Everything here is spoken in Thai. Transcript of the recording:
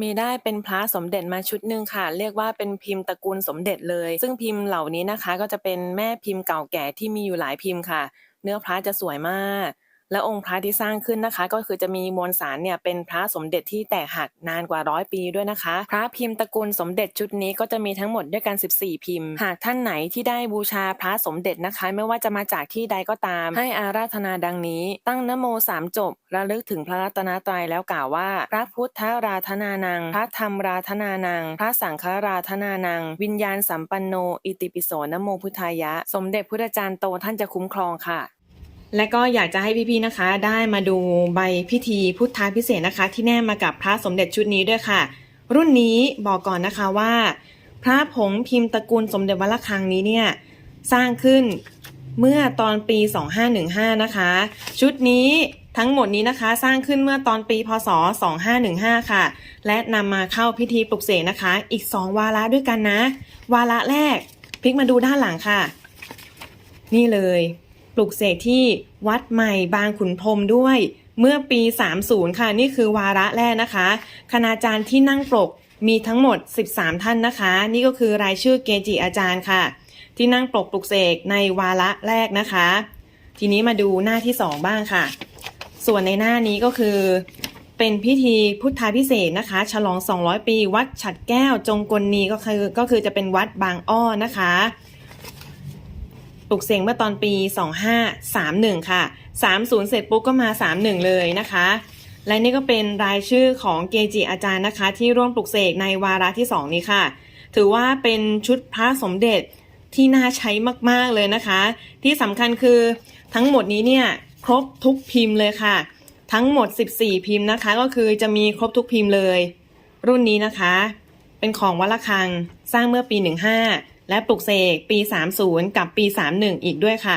มีได้เป็นพระสมเด็จมาชุดหนึ่งค่ะ เรียกว่าเป็นพิมพ์ตระกูลสมเด็จเลย ซึ่งพิมพ์เหล่านี้นะคะ ก็จะเป็นแม่พิมพ์เก่าแก่ที่มีอยู่หลายพิมพ์ค่ะ เนื้อพระจะสวยมาก และองค์พระที่สร้างขึ้นนะคะ ก็คือจะมีมวลสารเนี่ยเป็นพระสมเด็จที่แตกหักนานกว่าร้อยปีด้วยนะคะ พระพิมพ์ตระกูลสมเด็จชุดนี้ก็จะมีทั้งหมดด้วยกัน 14 พิมพ์ หากท่านไหนที่ได้บูชาพระสมเด็จนะคะ ไม่ว่าจะมาจากที่ใดก็ตาม ให้อาราธนาดังนี้ ตั้งนโมสามจบระลึกถึงพระรัตนตรัยแล้วกล่าวว่า พระพุทธราธนานัง พระธรรมราธนานัง พระสังฆราธนานัง วิญญาณสัมปันโน อิติปิโสนโมพุทธายะ สมเด็จพุทธจารย์โตท่านจะคุ้มครองค่ะ และก็อยากจะให้พี่ๆนะคะ ได้มาดูใบพิธีพุทธาพิเศษนะคะ ที่แนบมากับพระสมเด็จชุดนี้ด้วยค่ะ รุ่นนี้บอกก่อนนะคะว่า พระผงพิมพ์ตระกูลสมเด็จวัดระฆังนี้เนี่ยสร้างขึ้นเมื่อตอนปี 2515 นะคะ ชุดนี้ทั้งหมดนี้นะคะสร้างขึ้นเมื่อตอนปีพศ 2515 ค่ะ และนำมาเข้าพิธีปลุกเสกนะคะ อีก 2 วาระด้วยกันนะ วาระแรกพลิกมาดูด้านหลังค่ะ นี่เลย ปลุกเสกที่วัดใหม่บางขุนพรมด้วย เมื่อปี 30 ค่ะ นี่คือวาระแรกนะคะ คณาจารย์ที่นั่งปลกมีทั้งหมด 13 ท่านนะคะ นี่ก็คือรายชื่อเกจิอาจารย์ค่ะ ที่นั่งปลกปลุกเสกในวาระแรกนะคะ ทีนี้มาดูหน้าที่ 2 บ้างค่ะ ส่วนในหน้านี้ก็คือ เป็นพิธีพุทธาพิเศษนะคะ ฉลอง 200 ปี วัดฉัดแก้วจงกลนีก็คือก็คือจะเป็นวัดบางอ้อนะคะ ปลุกเสกเมื่อตอนปี 2531 ค่ะ 30 เสร็จปุ๊บก็มา 31 เลยนะคะ และนี่ก็เป็นรายชื่อของเกจิอาจารย์นะคะ ที่ร่วมปลุกเสกในวาระที่ 2 นี้ค่ะ ถือว่าเป็นชุดพระสมเด็จที่น่าใช้มากๆเลยนะคะ ที่สำคัญคือทั้งหมดนี้เนี่ยครบทุกพิมพ์เลยค่ะ ทั้งหมด 14 พิมพ์นะคะ ก็คือจะมีครบทุกพิมพ์เลย รุ่นนี้นะคะ เป็นของวัดระฆังสร้างเมื่อปี 15 และปลุกเสกปี 30 กับปี 31 อีกด้วยค่ะ